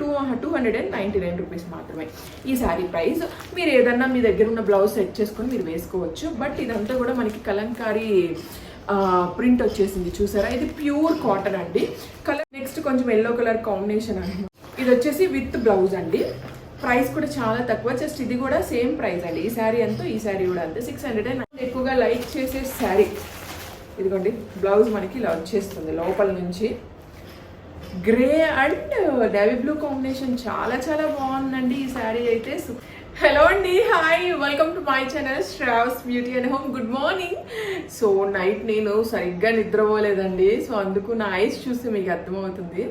Two two hundred and ninety nine rupees మాత్రమే. ఈ sari price మీరు ఏదన్నా మీ దగ్గర ఉన్న బ్లౌజ్ సెట్ చేసుకొని మీరు వేసుకోవచ్చు. బట్ ఇదంతా కూడా మనకి కలంకారీ ప్రింట్ వచ్చేసింది చూసారా? ఇది ప్యూర్ కాటన్ అండి. కలర్ నెక్స్ట్ కొంచెం ఎల్లో కలర్ కాంబినేషన్ అండి. ఇది వచ్చేసి విత్ బ్లౌజ్ అండి. ప్రైస్ కూడా చాలా తక్కువ. జస్ట్ ఇది కూడా సేమ్ ప్రైస్ అండి. ఈ శారీ ఎంతో ఈ శారీ కూడా అంతే. సిక్స్ హండ్రెడ్ అండ్ ఎక్కువగా లైక్ చేసే శారీ. ఇదిగోండి బ్లౌజ్ మనకి ఇలా వచ్చేస్తుంది లోపల నుంచి. Grey and navy blue combination చాలా చాలా బాగుందండి ఈ శారీ అయితే. హలో అండి hi welcome to my channel Shravs beauty and home good morning so night నేను సరిగ్గా నిద్రపోలేదండి. సో అందుకు నా ఐస్ చూస్తే మీకు అర్థమవుతుంది.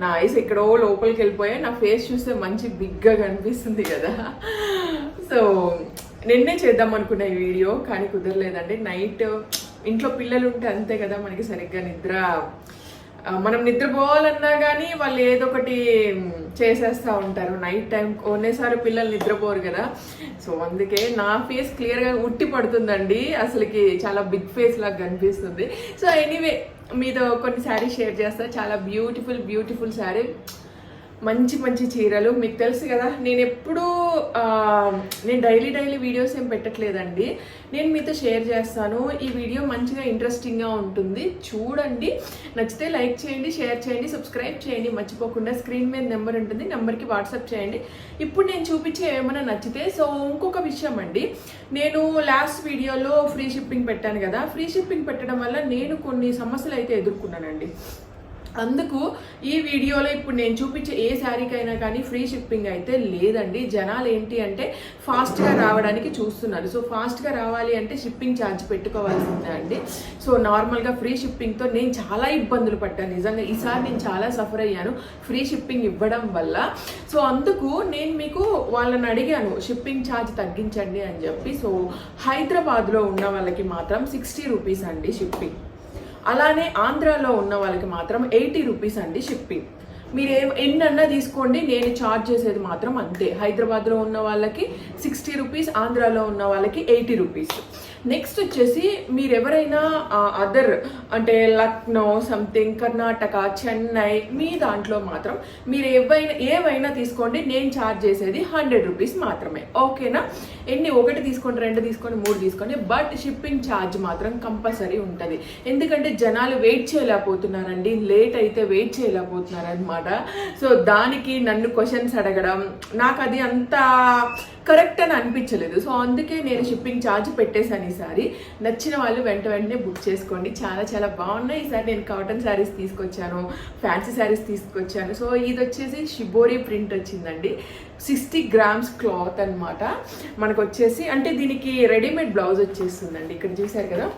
నా ఐస్ ఎక్కడో లోపలికి వెళ్ళిపోయాయి. నా ఫేస్ చూస్తే మంచి బిగ్గా కనిపిస్తుంది కదా. సో నిన్నే చేద్దాం అనుకున్న ఈ వీడియో కానీ కుదరలేదండి. నైట్ ఇంట్లో పిల్లలు ఉంటే అంతే కదా మనకి సరిగ్గా నిద్ర మనం నిద్రపోవాలన్నా కానీ వాళ్ళు ఏదో ఒకటి చేసేస్తూ ఉంటారు. నైట్ టైం కొన్నిసారి పిల్లలు నిద్రపోరు కదా. సో అందుకే నా ఫేస్ క్లియర్గా ఉట్టి పడుతుందండి. అసలుకి చాలా బిగ్ ఫేస్ లాగా కనిపిస్తుంది. సో ఎనీవే మీతో కొన్ని శారీ షేర్ చేస్తా. చాలా బ్యూటిఫుల్ బ్యూటిఫుల్ శారీ మంచి మంచి చీరలు. మీకు తెలుసు కదా నేను ఎప్పుడూ నేను డైలీ డైలీ వీడియోస్ ఏం పెట్టట్లేదండి. నేను మీతో షేర్ చేస్తాను. ఈ వీడియో మంచిగా ఇంట్రెస్టింగ్గా ఉంటుంది. చూడండి. నచ్చితే లైక్ చేయండి షేర్ చేయండి సబ్స్క్రైబ్ చేయండి. మర్చిపోకుండా స్క్రీన్ మీద నెంబర్ ఉంటుంది. నెంబర్కి వాట్సాప్ చేయండి. ఇప్పుడు నేను చూపించే ఏమైనా నచ్చితే సో ఇంకొక విషయం అండి. నేను లాస్ట్ వీడియోలో ఫ్రీ షిప్పింగ్ పెట్టాను కదా. ఫ్రీ షిప్పింగ్ పెట్టడం వల్ల నేను కొన్ని సమస్యలు అయితే ఎదుర్కొన్నానండి. అందుకు ఈ వీడియోలో ఇప్పుడు నేను చూపించే ఏ శారీకైనా కానీ ఫ్రీ షిప్పింగ్ అయితే లేదండి. జనాలు ఏంటి అంటే ఫాస్ట్గా రావడానికి చూస్తున్నారు. సో ఫాస్ట్గా రావాలి అంటే షిప్పింగ్ ఛార్జ్ పెట్టుకోవాల్సిందే అండి. సో నార్మల్గా ఫ్రీ షిప్పింగ్తో నేను చాలా ఇబ్బందులు పడ్డాను. నిజంగా ఈసారి నేను చాలా సఫర్ అయ్యాను ఫ్రీ షిప్పింగ్ ఇవ్వడం వల్ల. సో అందుకు నేను మీకు వాళ్ళని అడిగాను షిప్పింగ్ ఛార్జ్ తగ్గించండి అని చెప్పి. సో హైదరాబాద్లో ఉన్న వాళ్ళకి మాత్రం సిక్స్టీ రూపీస్ అండి షిప్పింగ్ అలానే ఆంధ్రాలో ఉన్న వాళ్ళకి మాత్రం ఎయిటీ రూపీస్ అండి షిప్పింగ్. మీరు ఏ ఎన్నన్నా తీసుకోండి నేను చార్జ్ చేసేది మాత్రం అంతే. హైదరాబాద్లో ఉన్న వాళ్ళకి సిక్స్టీ రూపీస్ ఆంధ్రాలో ఉన్న వాళ్ళకి ఎయిటీ రూపీస్ నెక్స్ట్ వచ్చేసి మీరు ఎవరైనా అదర్ అంటే లక్నో సంథింగ్ కర్ణాటక చెన్నై మీ దాంట్లో మాత్రం మీరు ఏవైనా ఏవైనా తీసుకోండి నేను ఛార్జ్ చేసేది హండ్రెడ్ రూపీస్ మాత్రమే. ఓకేనా ఎన్ని? ఒకటి తీసుకోండి రెండు తీసుకోండి మూడు తీసుకోండి బట్ షిప్పింగ్ ఛార్జ్ మాత్రం కంపల్సరీ ఉంటుంది. ఎందుకంటే జనాలు వెయిట్ చేయలేకపోతున్నారండి లేట్ అయితే వెయిట్ చేయలేకపోతున్నారనమాట సో దానికి నన్ను క్వశ్చన్స్ అడగడం నాకు అది అంత కరెక్ట్ అని అనిపించలేదు. సో అందుకే నేను షిప్పింగ్ ఛార్జ్ పెట్టేశాను ఈసారి. నచ్చిన వాళ్ళు వెంట వెంటనే బుక్ చేసుకోండి. చాలా చాలా బాగున్నాయి. ఈసారి నేను కాటన్ శారీస్ తీసుకొచ్చాను ఫ్యాన్సీ శారీస్ తీసుకొచ్చాను. సో ఇది వచ్చేసి షిబోరి ప్రింట్ వచ్చిందండి. సిక్స్టీ గ్రామ్స్ క్లాత్ అన్నమాట. మనకు వచ్చేసి అంటే దీనికి రెడీమేడ్ బ్లౌజ్ వచ్చేస్తుందండి. ఇక్కడ చూసారు కదా?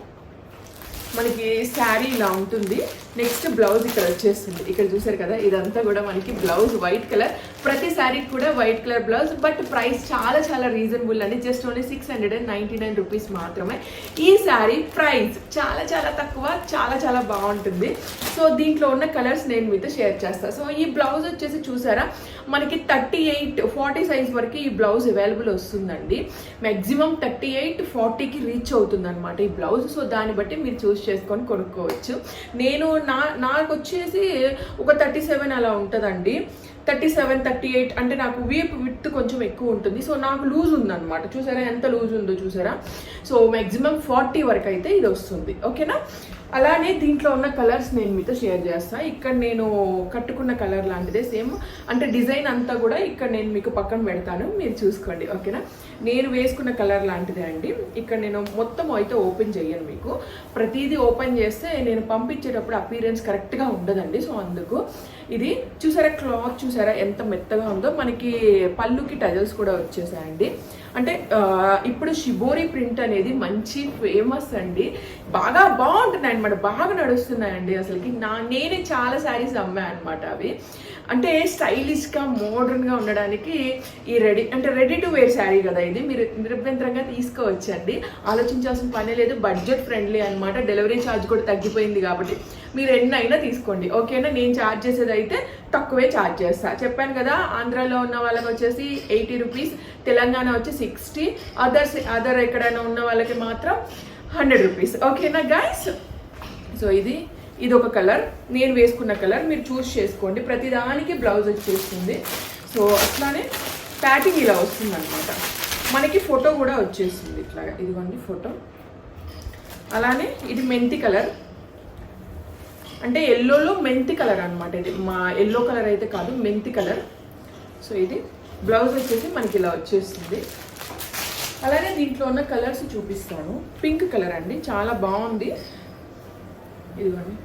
మనకి శారీ ఇలా ఉంటుంది. నెక్స్ట్ బ్లౌజ్ ఇక్కడ వచ్చేస్తుంది. ఇక్కడ చూసారు కదా ఇదంతా కూడా మనకి బ్లౌజ్ వైట్ కలర్ ప్రతి శారీకి కూడా white colour blouse but price చాలా చాలా రీజనబుల్ అండి. Just only six hundred and ninety nine rupees మాత్రమే. ఈ శారీ ప్రైస్ చాలా చాలా తక్కువ చాలా చాలా బాగుంటుంది. సో దీంట్లో ఉన్న కలర్స్ నేను మీతో షేర్ చేస్తాను సో ఈ బ్లౌజ్ వచ్చేసి చూసారా? మనకి థర్టీ ఎయిట్ ఫార్టీ సైజ్ వరకు ఈ బ్లౌజ్ అవైలబుల్ వస్తుందండి. మ్యాక్సిమం థర్టీ ఎయిట్ ఫార్టీకి రీచ్ అవుతుంది అనమాట ఈ బ్లౌజ్ సో దాన్ని బట్టి మీరు చూసి చేసుకొని కొనుక్కోవచ్చు. నేను నా నాకు వచ్చేసి ఒక థర్టీ సెవెన్ అలా ఉంటుందండి. థర్టీ సెవెన్ థర్టీ ఎయిట్ అంటే నాకు వీపు విత్ కొంచెం ఎక్కువ ఉంటుంది. సో నాకు లూజ్ ఉందన్నమాట. చూసారా ఎంత లూజ్ ఉందో చూసారా? సో మ్యాక్సిమం ఫార్టీ వరకు అయితే ఇది వస్తుంది. ఓకేనా? అలానే దీంట్లో ఉన్న కలర్స్ నేను మీతో షేర్ చేస్తాను ఇక్కడ నేను కట్టుకున్న కలర్ లాంటిదే సేమ్. అంటే డిజైన్ అంతా కూడా ఇక్కడ నేను మీకు పక్కన పెడతాను. మీరు చూసుకోండి. ఓకేనా? నేను వేసుకున్న కలర్ లాంటిదే అండి. ఇక్కడ నేను మొత్తం అయితే ఓపెన్ చేయను మీకు. ప్రతిదీ ఓపెన్ చేస్తే నేను పంపించేటప్పుడు అపీరెన్స్ కరెక్ట్గా ఉండదండి. సో అందుకు ఇది చూసారా క్లాత్ చూసారా ఎంత మెత్తగా ఉందో? మనకి పళ్ళుకి టజల్స్ కూడా వచ్చేసాయండి. అంటే ఇప్పుడు షిబోరి ప్రింట్ అనేది మంచి ఫేమస్ అండి. బాగా బాగుంటున్నాయి అనమాట బాగా నడుస్తున్నాయండి అసలుకి. నా నేనే చాలా శారీస్ అమ్మా అనమాట అవి. అంటే స్టైలిష్గా మోడర్న్గా ఉండడానికి ఈ రెడీ అంటే రెడీ టు వేర్ శారీ కదా ఇది. మీరు నిరభ్యంతరంగా తీసుకోవచ్చండి. ఆలోచించాల్సిన పని లేదు. బడ్జెట్ ఫ్రెండ్లీ అనమాట డెలివరీ ఛార్జ్ కూడా తగ్గిపోయింది కాబట్టి మీరు ఎన్నైనా తీసుకోండి. ఓకేనా? నేను ఛార్జ్ చేసేది అయితే తక్కువే ఛార్జ్ చేస్తా. చెప్పాను కదా ఆంధ్రాలో ఉన్న వాళ్ళకి వచ్చేసి ఎయిటీ రూపీస్ తెలంగాణ వచ్చి సిక్స్టీ అదర్స్ అదర్ ఎక్కడైనా ఉన్న వాళ్ళకి మాత్రం హండ్రెడ్ రూపీస్ ఓకేనా గాయస్ సో ఇది ఇది ఒక కలర్ నేను వేసుకున్న కలర్ మీరు చూస్ చేసుకోండి. ప్రతిదానికి బ్లౌజ్ వచ్చేస్తుంది. సో అట్లానే ప్యాకింగ్ ఇలా వస్తుంది అనమాట మనకి ఫోటో కూడా వచ్చేస్తుంది ఇట్లాగా. ఇదిగోండి ఫోటో అలానే ఇది మెంతి కలర్ అంటే ఎల్లోలో మెంతి కలర్ అనమాట ఇది. మా ఎల్లో కలర్ అయితే కాదు మెంతి కలర్. సో ఇది బ్లౌజ్ వచ్చేసి మనకి ఇలా వచ్చేస్తుంది. అలానే దీంట్లో ఉన్న కలర్స్ చూపిస్తాను. పింక్ కలర్ అండి చాలా బాగుంది. ఇదిగోండి.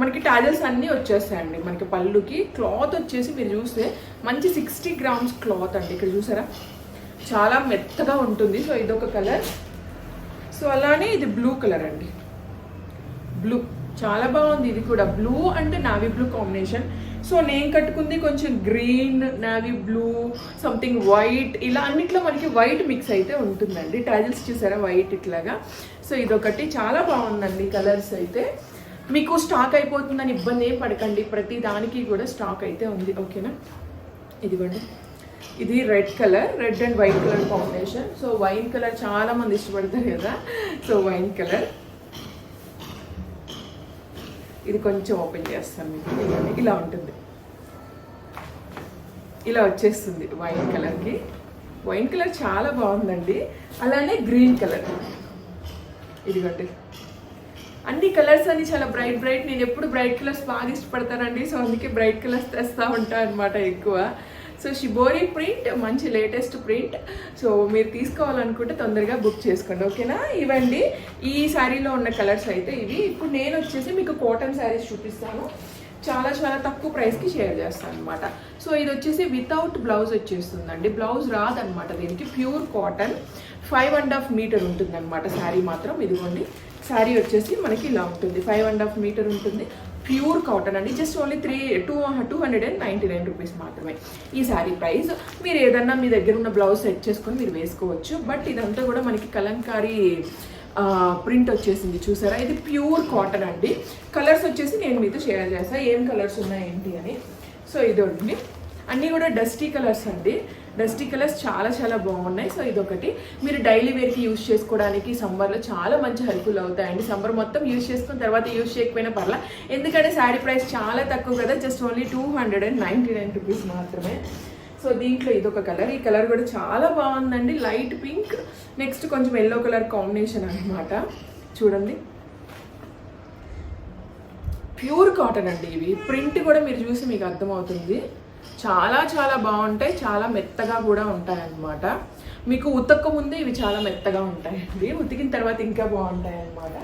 మనకి టాజల్స్ అన్నీ వచ్చేస్తాయండి. మనకి పళ్ళుకి క్లాత్ వచ్చేసి మీరు చూస్తే మంచి సిక్స్టీ గ్రామ్స్ క్లాత్ అండి. ఇక్కడ చూసారా? చాలా మెత్తగా ఉంటుంది. సో ఇదొక కలర్. సో అలానే ఇది బ్లూ కలర్ అండి. బ్లూ. చాలా బాగుంది. ఇది కూడా బ్లూ అంటే నావీ బ్లూ కాంబినేషన్ సో నేను కట్టుకుంది కొంచెం green navy blue something white ఇలా అన్నిట్లో మనకి వైట్ మిక్స్ అయితే ఉంటుందండి. టైల్స్ చూసారా? వైట్ ఇట్లాగా. సో ఇదొకటి. చాలా బాగుందండి కలర్స్ అయితే. మీకు స్టాక్ అయిపోతుందని ఇబ్బంది ఏం పడకండి. ప్రతి దానికి కూడా స్టాక్ అయితే ఉంది. ఓకేనా ఇదిగోండి. ఇది red colour red and white colour combination so wine colour చాలామంది ఇష్టపడతారు కదా. సో వైన్ కలర్ ఇది కొంచెం ఓపెన్ చేస్తాను మీకు ఇలా ఉంటుంది. ఇలా వచ్చేస్తుంది వైన్ కలర్కి. వైన్ కలర్ చాలా బాగుందండి. అలానే గ్రీన్ కలర్. ఇదిగోండి. అన్ని కలర్స్ అన్ని చాలా బ్రైట్ బ్రైట్. నేను ఎప్పుడు బ్రైట్ కలర్స్ బాగా ఇష్టపడతానండి. సో అందుకే బ్రైట్ కలర్స్ తెస్తూ ఉంటాను అనమాట ఎక్కువ. సో షిబోరి ప్రింట్ మంచి లేటెస్ట్ ప్రింట్ సో మీరు తీసుకోవాలనుకుంటే తొందరగా బుక్ చేసుకోండి ఓకేనా ఇవండి ఈ శారీలో ఉన్న కలర్స్ అయితే ఇవి. ఇప్పుడు నేను వచ్చేసి మీకు కాటన్ శారీస్ చూపిస్తాను. చాలా చాలా తక్కువ ప్రైస్కి షేర్ చేస్తాను అనమాట సో ఇది వచ్చేసి వితౌట్ బ్లౌజ్ వచ్చేస్తుందండి. బ్లౌజ్ రాదనమాట దీనికి. Pure cotton five and half metre ఉంటుంది అనమాట శారీ మాత్రం. ఇదిగోండి. శారీ వచ్చేసి మనకి ఇలా ఉంటుంది. ఫైవ్ అండ్ హాఫ్ మీటర్ ఉంటుంది. ప్యూర్ కాటన్ అండి. Just only three two two hundred and ninety nine rupees మాత్రమే. ఈ శారీ ప్రైస్ మీరు ఏదన్నా మీ దగ్గర ఉన్న బ్లౌజ్ సెట్ చేసుకొని మీరు వేసుకోవచ్చు. బట్ ఇదంతా కూడా మనకి కలంకారీ ప్రింట్ వచ్చేసింది చూసారా? ఇది ప్యూర్ కాటన్ అండి. కలర్స్ వచ్చేసి నేను మీతో షేర్ చేస్తాను ఏం కలర్స్ ఉన్నాయి ఏంటి అని. సో ఇది ఉంది అన్నీ కూడా డస్టీ కలర్స్ అండి. డస్టీ కలర్స్ చాలా చాలా బాగున్నాయి. సో ఇదొకటి. మీరు డైలీ వేర్కి యూజ్ చేసుకోవడానికి సమ్మర్లో చాలా మంచి హెల్ప్ఫుల్ అవుతాయండి సమ్మర్ మొత్తం యూజ్ చేసుకున్న తర్వాత యూజ్ చేయకపోయినా పర్లా. ఎందుకంటే శారీ ప్రైస్ చాలా తక్కువ కదా. Just only two hundred and ninety nine rupees మాత్రమే. సో దీంట్లో ఇదొక కలర్ ఈ కలర్ కూడా చాలా బాగుందండి. లైట్ పింక్ నెక్స్ట్ కొంచెం ఎల్లో కలర్ కాంబినేషన్ అన్నమాట. చూడండి. ప్యూర్ కాటన్ అండి ఇవి. ప్రింట్ కూడా మీరు చూసి మీకు అర్థమవుతుంది. చాలా చాలా బాగుంటాయి. చాలా మెత్తగా కూడా ఉంటాయి అన్నమాట మీకు ఉతక్క ముందే ఇవి చాలా మెత్తగా ఉంటాయండి. ఉతికిన తర్వాత ఇంకా బాగుంటాయి అన్నమాట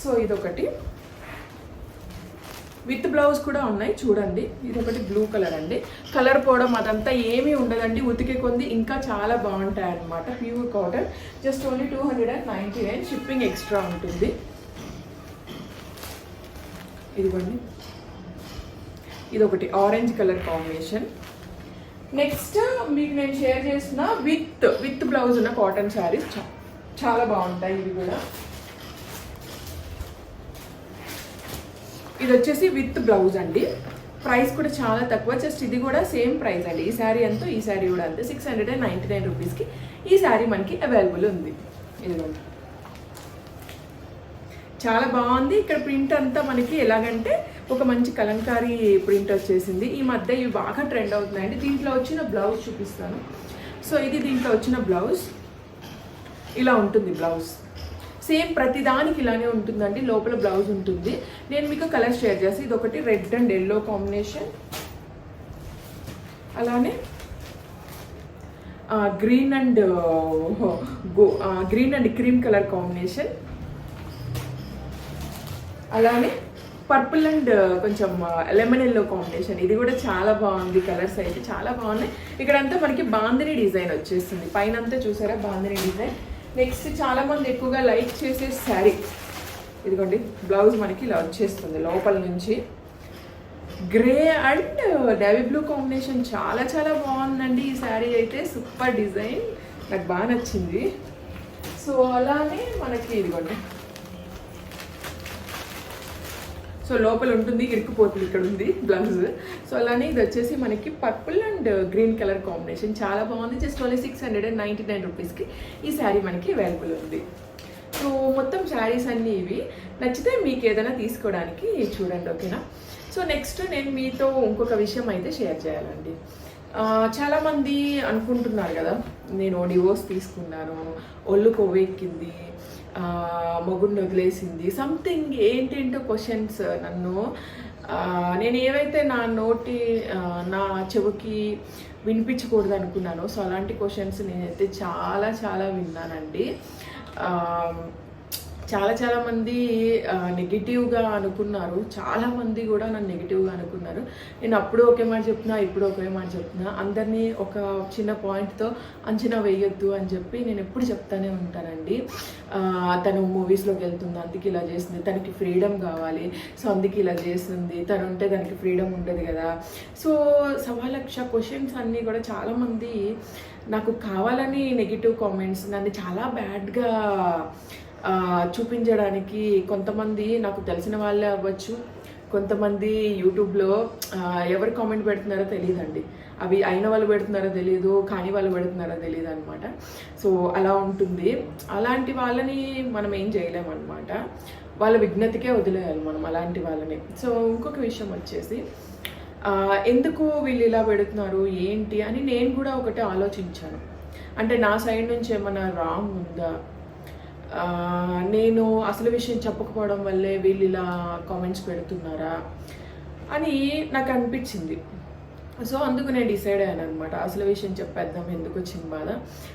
సో ఇదొకటి. విత్ బ్లౌజ్ కూడా ఉన్నాయి. చూడండి. ఇది ఒకటి బ్లూ కలర్ అండి. కలర్ పోవడం అదంతా ఏమీ ఉండదండి. ఉతికే కొంది ఇంకా చాలా బాగుంటాయి అనమాట pure cotton. Just only two hundred and ninety nine shipping extra ఉంటుంది. ఇదిగోండి. ఇది ఒకటి ఆరెంజ్ కలర్ కాంబినేషన్ నెక్స్ట్ మీకు నేను షేర్ చేసిన విత్ విత్ బ్లౌజ్ ఉన్న కాటన్ శారీస్ చాలా బాగుంటాయి ఇవి కూడా. ఇది వచ్చేసి విత్ బ్లౌజ్ అండి. ప్రైస్ కూడా చాలా తక్కువ. జస్ట్ ఇది కూడా సేమ్ ప్రైస్ అండి. ఈ శారీ ఎంతో ఈ శారీ కూడా అంతే. Six hundred and ninety nine రూపీస్కి ఈ శారీ మనకి అవైలబుల్ ఉంది. ఇదిగోండి. చాలా బాగుంది. ఇక్కడ ప్రింట్ అంతా మనకి ఎలాగంటే ఒక మంచి కలంకారీ ప్రింట్ వచ్చేసింది. ఈ మధ్య ఇవి బాగా ట్రెండ్ అవుతున్నాయండి. దీంట్లో వచ్చిన బ్లౌజ్ చూపిస్తాను. సో ఇది దీంట్లో వచ్చిన బ్లౌజ్. ఇలా ఉంటుంది బ్లౌజ్. సేమ్ ప్రతిదానికి ఇలానే ఉంటుందండి. లోపల బ్లౌజ్ ఉంటుంది. నేను మీకు కలర్ షేర్ చేసి ఇది ఒకటి రెడ్ అండ్ ఎల్లో కాంబినేషన్. అలానే green and go green and cream colour combination. అలానే పర్పుల్ అండ్ కొంచెం లెమన్ ఎల్లో కాంబినేషన్. ఇది కూడా చాలా బాగుంది కలర్స్ అయితే చాలా బాగున్నాయి. ఇక్కడంతా మనకి బాందిని డిజైన్ వచ్చేస్తుంది పైన అంతా చూసారా బాందిని డిజైన్? నెక్స్ట్ చాలా మంది ఎక్కువగా లైక్ చేసే శారీ. ఇదిగోండి బ్లౌజ్ మనకి ఇలా వచ్చేస్తుంది లోపల నుంచి. Grey and navy blue combination చాలా చాలా బాగుందండి ఈ శారీ అయితే. Super design. నాకు బాగా నచ్చింది. సో అలానే మనకి ఇదిగోండి. సో లోపల ఉంటుంది ఇరుక్కుపోతుంది ఇక్కడ ఉంది బ్లౌజ్ సో అలానే ఇది వచ్చేసి మనకి purple and green colour combination చాలా బాగుంది. Just only six hundred and ninety nine రూపీస్కి ఈ శారీ మనకి అవైలబుల్ ఉంది. సో మొత్తం శారీస్ అన్నీ ఇవి. నచ్చితే మీకు ఏదైనా తీసుకోవడానికి చూడండి ఓకేనా? సో నెక్స్ట్ నేను మీతో ఇంకొక విషయం అయితే షేర్ చేయాలండి. చాలామంది అనుకుంటున్నారు కదా నేను డివోర్స్ తీసుకున్నాను ఒళ్ళు కొవ్వెక్కింది మొగుడిని వదిలేసింది. సంథింగ్ ఏంటేంటో క్వశ్చన్స్ uh, నన్ను. నేను ఏవైతే నా నోటి నా చెవికి వినిపించకూడదు అనుకున్నానో సో అలాంటి క్వశ్చన్స్ నేనైతే చాలా చాలా విన్నానండి. చాలా చాలా మంది నెగిటివ్గా అనుకున్నారు. చాలా మంది కూడా నన్ను నెగిటివ్గా అనుకున్నారు. నేను అప్పుడు ఒకే మాట చెప్తున్నా ఇప్పుడు ఒకే మాట చెప్తున్నా అందరినీ ఒక చిన్న పాయింట్తో అంచనా వేయొద్దు అని చెప్పి నేను ఎప్పుడు చెప్తానే ఉంటానండి. తను మూవీస్లోకి వెళ్తుంది అందుకే ఇలా చేస్తుంది. తనకి ఫ్రీడమ్ కావాలి. సో అందుకే ఇలా చేస్తుంది. తను ఉంటే దానికి ఫ్రీడమ్ ఉండదు కదా. సో సవా లక్ష క్వశ్చన్స్ అన్నీ కూడా చాలామంది నాకు కావాలని నెగిటివ్ కామెంట్స్ నన్ను చాలా బ్యాడ్గా చూపించడానికి కొంతమంది నాకు తెలిసిన వాళ్ళే అవ్వచ్చు. కొంతమంది యూట్యూబ్లో ఎవరు కామెంట్ పెడుతున్నారో తెలియదండి అవి అయిన వాళ్ళు పెడుతున్నారో తెలియదు కాని వాళ్ళు పెడుతున్నారో తెలియదు అనమాట సో అలా ఉంటుంది. అలాంటి వాళ్ళని మనం ఏం చేయలేమన్నమాట. వాళ్ళ విజ్ఞతకే వదిలేయాలి మనం అలాంటి వాళ్ళని. సో ఇంకొక విషయం వచ్చేసి ఎందుకు వీళ్ళు ఇలా పెడుతున్నారు ఏంటి అని నేను కూడా ఒకటి ఆలోచించాను. అంటే నా సైడ్ నుంచి ఏమైనా రాంగ్ ఉందా? నేను అసలు విషయం చెప్పకపోవడం వల్లే వీళ్ళు ఇలా కామెంట్స్ పెడుతున్నారా అని నాకు అనిపించింది. సో అందుకు నేను డిసైడ్ అయ్యాను అనమాట అసలు విషయం చెప్పేద్దాం ఎందుకు వచ్చింది బాధ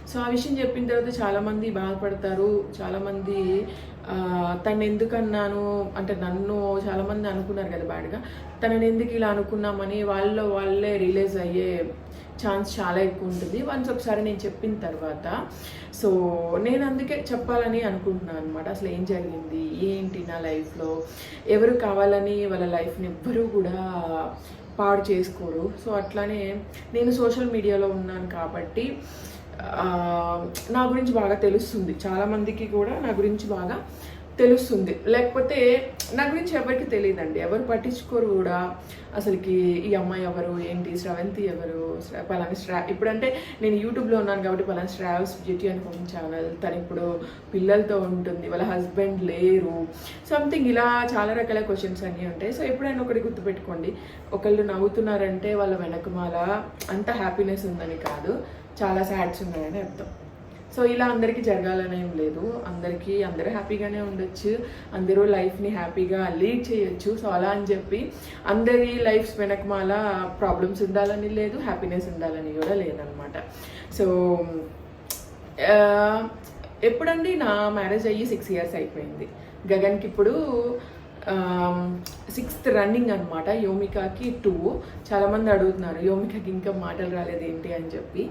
సో ఆ విషయం చెప్పిన తర్వాత చాలామంది బాధపడతారు. చాలామంది తను ఎందుకన్నాను అంటే నన్ను చాలామంది అనుకున్నారు కదా బ్యాడ్గా. తనని ఎందుకు ఇలా అనుకున్నామని వాళ్ళలో వాళ్ళే రిలీజ్ అయ్యే ఛాన్స్ చాలా ఎక్కువ ఉంటుంది. వన్స్ ఒకసారి నేను చెప్పిన తర్వాత సో నేను అందుకే చెప్పాలని అనుకుంటున్నాను అనమాట అసలు ఏం జరిగింది? ఏంటి నా లైఫ్లో? ఎవరు కావాలని వాళ్ళ లైఫ్ని ఎవ్వరూ కూడా పాడు చేసుకోరు. సో అట్లానే నేను సోషల్ మీడియాలో ఉన్నాను కాబట్టి నా గురించి బాగా తెలుస్తుంది. చాలామందికి కూడా నా గురించి బాగా తెలుస్తుంది. లేకపోతే నా గురించి ఎవరికి తెలియదండి. ఎవరు పట్టించుకోరు కూడా. అసలుకి ఈ అమ్మాయి ఎవరు? ఏంటి? శ్రవంతి ఎవరు? పలానా శ్రా ఇప్పుడంటే నేను యూట్యూబ్లో ఉన్నాను కాబట్టి పలానా శ్రావస్ బ్యూటీ అని హోమ్ ఛానల్ తను ఇప్పుడు పిల్లలతో ఉంటుంది. వాళ్ళ హస్బెండ్ లేరు. సంథింగ్ ఇలా చాలా రకాల క్వశ్చన్స్ అన్నీ ఉంటాయి. సో ఎప్పుడైనా ఒకటి గుర్తుపెట్టుకోండి. ఒకళ్ళు నవ్వుతున్నారంటే వాళ్ళ వెనకమాల అంత హ్యాపీనెస్ ఉందని కాదు. చాలా సాడ్స్ ఉన్నాయని అర్థం. సో ఇలా అందరికీ జరగాలని ఏం లేదు. అందరికీ అందరూ హ్యాపీగానే ఉండొచ్చు. అందరూ లైఫ్ని హ్యాపీగా లీడ్ చేయొచ్చు. సో అలా అని చెప్పి అందరి లైఫ్స్ వెనకమాల ప్రాబ్లమ్స్ ఉండాలని లేదు హ్యాపీనెస్ ఉండాలని కూడా లేదనమాట. సో ఎప్పుడండి నా మ్యారేజ్ అయ్యి సిక్స్ ఇయర్స్ అయిపోయింది. గగన్కి ఇప్పుడు సిక్స్త్ రన్నింగ్ అనమాట యోమికాకి టూ చాలామంది అడుగుతున్నారు యోమికాకి ఇంకా మాటలు రాలేదు ఏంటి అని చెప్పి.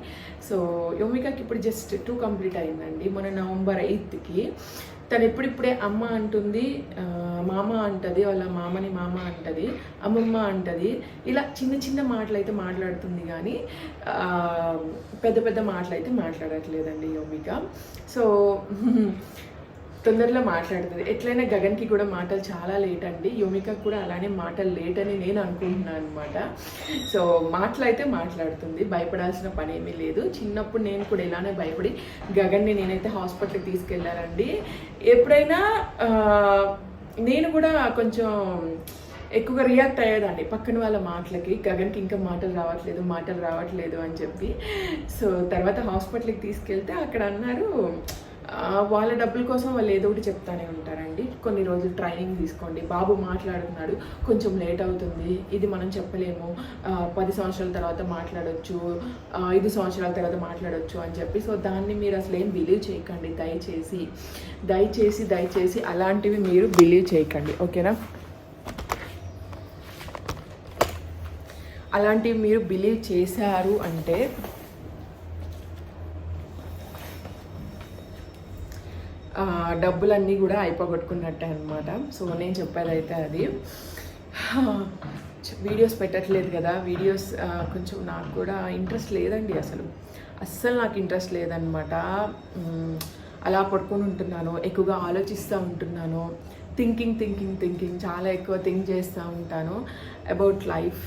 సో యోమికాకి ఇప్పుడు జస్ట్ టూ కంప్లీట్ అయిందండి. మన నవంబర్ ఎయిత్కి తను ఎప్పుడిప్పుడే అమ్మ అంటుంది మామ అంటది వాళ్ళ మామని మామ అంటది అమ్మమ్మ అంటది. ఇలా చిన్న చిన్న మాటలు అయితే మాట్లాడుతుంది కానీ పెద్ద పెద్ద మాటలు అయితే మాట్లాడట్లేదండి యోమిక. సో తొందరలో మాట్లాడుతుంది. ఎట్లయినా గగన్కి కూడా మాటలు చాలా లేట్ అండి. యోమిక కూడా అలానే మాటలు లేట్ అని నేను అనుకుంటున్నాను అనమాట సో మాటలు అయితే మాట్లాడుతుంది. భయపడాల్సిన పని ఏమీ లేదు. చిన్నప్పుడు నేను కూడా ఇలానే భయపడి గగన్ని నేనైతే హాస్పిటల్కి తీసుకెళ్ళానండి ఎప్పుడైనా నేను కూడా కొంచెం ఎక్కువగా రియాక్ట్ అయ్యేదాన్ని. పక్కన వాళ్ళ మాటలకి గగన్కి ఇంకా మాటలు రావట్లేదు మాటలు రావట్లేదు అని చెప్పి. సో తర్వాత హాస్పిటల్కి తీసుకెళ్తే అక్కడ అన్నారు వాళ్ళ డబ్బుల కోసం వాళ్ళు ఏదో ఒకటి చెప్తానే ఉంటారండి. కొన్ని రోజులు ట్రైనింగ్ తీసుకోండి. బాబు మాట్లాడుతున్నాడు. కొంచెం లేట్ అవుతుంది. ఇది మనం చెప్పలేము. పది సంవత్సరాల తర్వాత మాట్లాడొచ్చు. ఐదు సంవత్సరాల తర్వాత మాట్లాడొచ్చు అని చెప్పి. సో దాన్ని మీరు అసలు ఏం బిలీవ్ చేయకండి. దయచేసి. దయచేసి దయచేసి అలాంటివి మీరు బిలీవ్ చేయకండి. ఓకేనా? అలాంటివి మీరు బిలీవ్ చేశారు అంటే డబ్బులన్నీ కూడా అయిపోగొట్టుకున్నట్టే అనమాట సో నేను చెప్పేదైతే అది. వీడియోస్ పెట్టట్లేదు కదా. వీడియోస్ కొంచెం నాకు కూడా ఇంట్రెస్ట్ లేదండి అసలు. అస్సలు నాకు ఇంట్రెస్ట్ లేదనమాట అలా పడుకొని ఉంటున్నాను ఎక్కువగా ఆలోచిస్తూ ఉంటున్నాను థింకింగ్ థింకింగ్ థింకింగ్ చాలా ఎక్కువ థింక్ చేస్తూ ఉంటాను. అబౌట్ లైఫ్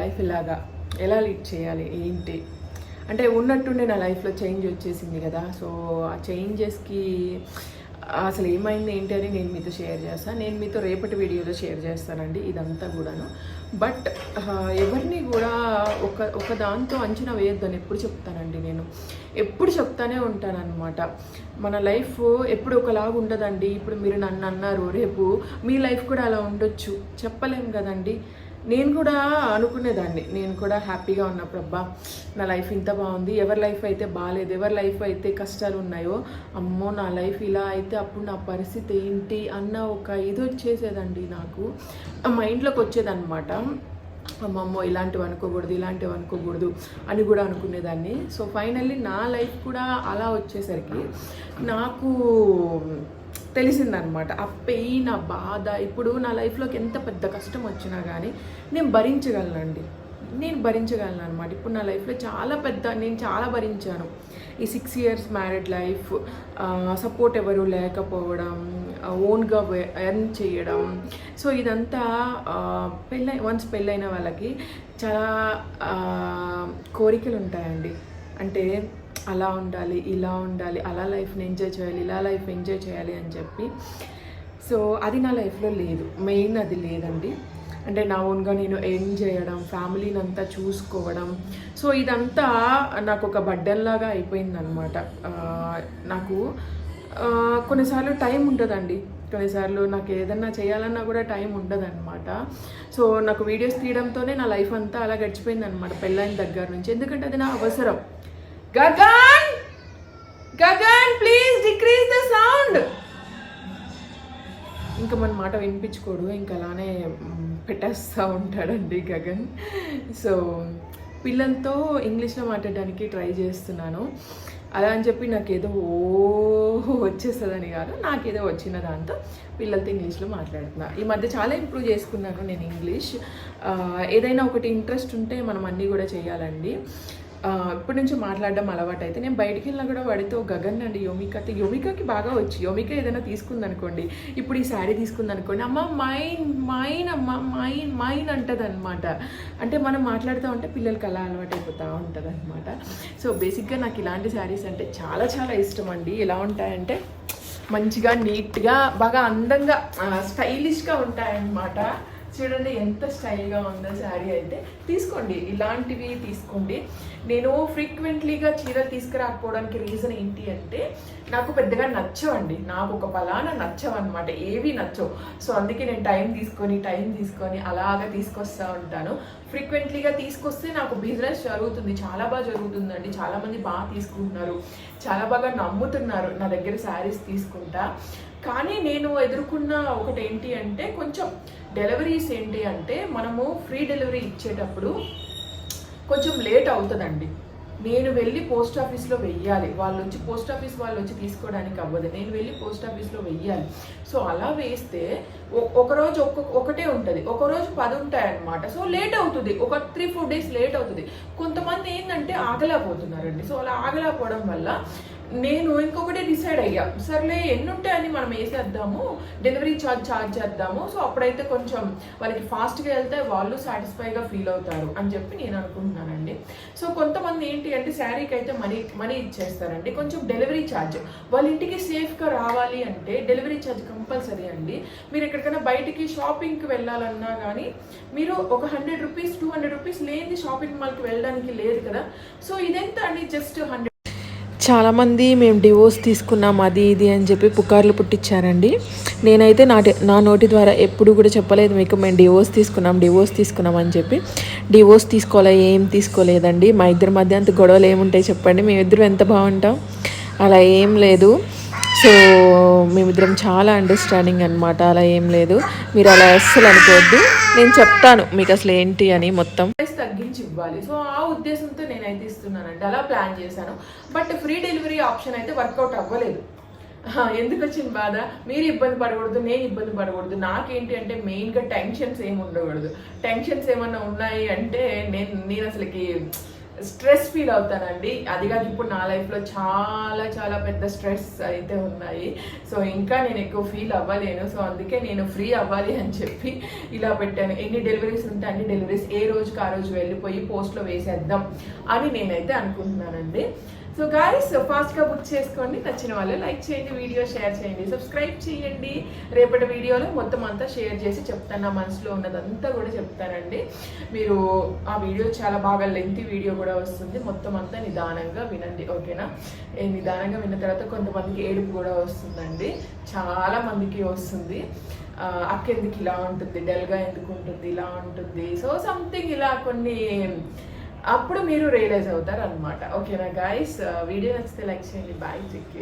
లైఫ్ ఇలాగా ఎలా లీడ్ చేయాలి ఏంటి? అంటే ఉన్నట్టుండే నా లైఫ్లో చేంజ్ వచ్చేసింది కదా. సో ఆ చేంజెస్కి అసలు ఏమైంది ఏంటి అని నేను మీతో షేర్ చేస్తాను నేను మీతో రేపటి వీడియోలో షేర్ చేస్తానండి ఇదంతా కూడాను. బట్ ఎవరిని కూడా ఒక ఒక దాంతో అంచనా వేయొద్దని ఎప్పుడు చెప్తానండి నేను. ఎప్పుడు చెప్తానే ఉంటానన్నమాట. మన లైఫ్ ఎప్పుడు ఒకలాగా ఉండదండి. ఇప్పుడు మీరు నన్ను అన్నారు రేపు మీ లైఫ్ కూడా అలా ఉండొచ్చు. చెప్పలేం కదండి. నేను కూడా అనుకునేదాన్ని. నేను కూడా హ్యాపీగా ఉన్నప్పుడు అబ్బా నా లైఫ్ ఇంత బాగుంది. ఎవరి లైఫ్ అయితే బాగాలేదు ఎవరి లైఫ్ అయితే కష్టాలు ఉన్నాయో అమ్మో నా లైఫ్ ఇలా అయితే అప్పుడు నా పరిస్థితి ఏంటి అన్న ఒక ఇది వచ్చేసేదండి నాకు. మైండ్లోకి వచ్చేదన్నమాట. అమ్మమ్మో ఇలాంటివి అనుకోకూడదు ఇలాంటివి అనుకోకూడదు అని కూడా అనుకునేదాన్ని. సో ఫైనల్లీ నా లైఫ్ కూడా అలా వచ్చేసరికి నాకు తెలిసిందనమాట. ఆ పెయిన్ ఆ బాధ ఇప్పుడు నా లైఫ్లోకి ఎంత పెద్ద కష్టం వచ్చినా కానీ నేను భరించగలనండి. నేను భరించగలను అనమాట ఇప్పుడు నా లైఫ్లో చాలా పెద్ద నేను చాలా భరించాను. ఈ six years married life support ఎవరు లేకపోవడం ఓన్గా ఎర్న్ చేయడం. సో ఇదంతా పెళ్ళై వన్స్ పెళ్ళైన వాళ్ళకి చాలా కోరికలు ఉంటాయండి అంటే అలా ఉండాలి ఇలా ఉండాలి అలా లైఫ్ని ఎంజాయ్ చేయాలి ఇలా లైఫ్ ఎంజాయ్ చేయాలి అని చెప్పి. సో అది నా లైఫ్లో లేదు. మెయిన్ అది లేదండి. అంటే నా ఓన్గా నేను ఎర్న్ చేయడం ఫ్యామిలీని అంతా చూసుకోవడం. సో ఇదంతా నాకు ఒక బడ్డెన్లాగా అయిపోయిందనమాట నాకు కొన్నిసార్లు టైం ఉండదండి కొన్నిసార్లు నాకు ఏదన్నా చేయాలన్నా కూడా టైం ఉండదన్నమాట. సో నాకు వీడియోస్ తీయడంతోనే నా లైఫ్ అంతా అలా గడిచిపోయింది అనమాట పెళ్ళైన దగ్గర నుంచి. ఎందుకంటే అది నా అవసరం. Gagan Gagan please decrease the sound ఇంకా మన మాట వినిపించుకోడు ఇంకా అలానే పెట్టేస్తూ ఉంటాడండి గగన్. సో పిల్లలతో ఇంగ్లీష్లో మాట్లాడడానికి ట్రై చేస్తున్నాను. అలా అని చెప్పి నాకు ఏదో ఓ వచ్చేస్తుందని కాదు నాకేదో వచ్చిన దాంతో పిల్లలతో ఇంగ్లీష్లో మాట్లాడుతున్నా. ఈ మధ్య చాలా ఇంప్రూవ్ చేసుకున్నాను నేను ఇంగ్లీష్. ఏదైనా ఒకటి ఇంట్రెస్ట్ ఉంటే మనం అన్నీ కూడా చేయాలండి. ఇప్పటి నుంచి మాట్లాడడం అలవాటు అయితే నేను బయటికి వెళ్ళినా కూడా వాడితో గగన్ అండి యోమిక అయితే యోమికకి బాగా వచ్చి. యోమిక ఏదైనా తీసుకుందనుకోండి ఇప్పుడు ఈ శారీ తీసుకుందనుకోండి అమ్మ మైన్ మైన్ అమ్మ మైన్ మైన్ అంటది అనమాట అంటే మనం మాట్లాడుతూ ఉంటే పిల్లలకి అలా అలవాటు అయిపోతూ ఉంటుంది అనమాట సో బేసిక్గా నాకు ఇలాంటి శారీస్ అంటే చాలా చాలా ఇష్టం అండి ఎలా ఉంటాయంటే మంచిగా నీట్గా బాగా అందంగా స్టైలిష్గా ఉంటాయన్నమాట. చూడండి ఎంత స్టైల్గా ఉందో శారీ అయితే తీసుకోండి. ఇలాంటివి తీసుకోండి. నేను ఫ్రీక్వెంట్లీగా చీరలు తీసుకురాకపోవడానికి రీజన్ ఏంటి అంటే నాకు పెద్దగా నచ్చవండి. నాకు ఒక పలానా నచ్చవు అనమాట ఏవి నచ్చవు. సో అందుకే నేను టైం తీసుకొని టైం తీసుకొని అలాగా తీసుకొస్తా ఉంటాను. ఫ్రీక్వెంట్లీగా తీసుకొస్తే నాకు బిజినెస్ జరుగుతుంది. చాలా బాగా జరుగుతుందండి. చాలామంది బాగా తీసుకుంటున్నారు. చాలా బాగా నమ్ముతున్నారు నా దగ్గర శారీస్ తీసుకుంటా. కానీ నేను ఎదుర్కొన్న ఒకటి ఏంటి అంటే కొంచెం డెలివరీస్ ఏంటి అంటే మనము ఫ్రీ డెలివరీ ఇచ్చేటప్పుడు కొంచెం లేట్ అవుతుందండి. నేను వెళ్ళి పోస్ట్ ఆఫీస్లో వెయ్యాలి. వాళ్ళు వచ్చి పోస్ట్ ఆఫీస్ వాళ్ళు వచ్చి తీసుకోవడానికి అవ్వదు. నేను వెళ్ళి పోస్ట్ ఆఫీస్లో వెయ్యాలి. సో అలా వేస్తే ఒ- ఒక్కొక్క ఒకటే ఉంటుంది. ఒక రోజు పది ఉంటాయన్నమాట. సో లేట్ అవుతుంది. ఒక త్రీ ఫోర్ డేస్ లేట్ అవుతుంది. కొంతమంది ఏంటంటే ఆగలేకపోతున్నారండి. సో అలా ఆగలేకపోవడం వల్ల నేను ఇంకొకటి డిసైడ్ అయ్యా. సర్లే ఎన్ని ఉంటాయని మనం వేసేద్దాము డెలివరీ ఛార్జ్ ఛార్జ్ చేద్దాము. సో అప్పుడైతే కొంచెం వాళ్ళకి ఫాస్ట్గా వెళ్తే వాళ్ళు సాటిస్ఫైగా ఫీల్ అవుతారు అని చెప్పి నేను అనుకుంటున్నానండి. సో కొంతమంది ఏంటి అంటే శారీకి అయితే మనీ మనీ ఇచ్చేస్తారండి. కొంచెం డెలివరీ ఛార్జ్ వాళ్ళ ఇంటికి సేఫ్గా రావాలి అంటే డెలివరీ ఛార్జ్ కంపల్సరీ అండి. మీరు ఎక్కడికైనా బయటికి షాపింగ్కి వెళ్ళాలన్నా కానీ మీరు ఒక hundred rupees two hundred rupees లేని షాపింగ్ మాల్కి వెళ్ళడానికి లేదు కదా. సో ఇదెంత అండి? జస్ట్ హండ్రెడ్ చాలామంది మేము డివోర్స్ తీసుకున్నాం అది ఇది అని చెప్పి పుకార్లు పుట్టించారండి నేనైతే నా నా నోటి ద్వారా ఎప్పుడు కూడా చెప్పలేదు మీకు మేము డివోర్స్ తీసుకున్నాం డివోర్స్ తీసుకున్నాం అని చెప్పి. డివోర్స్ తీసుకోలే ఏం తీసుకోలేదండి. మా ఇద్దరి మధ్య అంత గొడవలు ఏముంటాయి చెప్పండి. మేమిద్దరం ఎంత బాగుంటాం? అలా ఏం లేదు. సో మేమిద్దరం చాలా అండర్స్టాండింగ్ అనమాట అలా ఏం లేదు. మీరు అలా అస్సలు అనుకోవద్దు. నేను చెప్తాను మీకు అసలు ఏంటి అని మొత్తం. ప్రైస్ తగ్గించి ఇవ్వాలి. సో ఆ ఉద్దేశంతో నేనైతే ఇస్తున్నానండి. అలా ప్లాన్ చేశాను. బట్ ఫ్రీ డెలివరీ ఆప్షన్ అయితే వర్కౌట్ అవ్వలేదు. ఎందుకు వచ్చింది బాధ? మీరు ఇబ్బంది పడకూడదు నేను ఇబ్బంది పడకూడదు. నాకేంటి అంటే మెయిన్గా టెన్షన్స్ ఏమి ఉండకూడదు. టెన్షన్స్ ఏమన్నా ఉన్నాయి అంటే నేను నేను అసలుకి స్ట్రెస్ ఫీల్ అవుతానండి. అది కాదు ఇప్పుడు నా లైఫ్లో చాలా చాలా పెద్ద స్ట్రెస్ అయితే ఉన్నాయి. సో ఇంకా నేను ఎక్కువ ఫీల్ అవ్వలేను. సో అందుకే నేను ఫ్రీ అవ్వాలి అని చెప్పి ఇలా పెట్టాను. ఎన్ని డెలివరీస్ ఉంటే అన్ని డెలివరీస్ ఏ రోజుకి ఆ రోజు వెళ్ళిపోయి పోస్ట్లో వేసేద్దాం అని నేనైతే అనుకుంటున్నానండి. సో గాయస్ ఫాస్ట్గా బుక్ చేసుకోండి. నచ్చిన వాళ్ళు లైక్ చేయండి వీడియో షేర్ చేయండి. సబ్స్క్రైబ్ చేయండి. రేపటి వీడియోలో మొత్తం అంతా షేర్ చేసి చెప్తాను. నా మనసులో ఉన్నదంతా కూడా చెప్తానండి. మీరు ఆ వీడియో చాలా బాగా లెంత్ వీడియో కూడా వస్తుంది. మొత్తం అంతా నిదానంగా వినండి. ఓకేనా నిదానంగా విన్న తర్వాత కొంతమందికి ఏడుపు కూడా వస్తుందండి. చాలా మందికి వస్తుంది. అక్కెందుకు అక్క ఎందుకు ఇలా ఉంటుంది? డల్గా ఎందుకు ఉంటుంది? ఇలా ఉంటుంది. సో సంథింగ్ ఇలా కొన్ని అప్పుడు మీరు రియలైజ్ అవుతారు అనమాట ఓకేనా గాయస్ వీడియో నచ్చితే లైక్ చేయండి. Bye check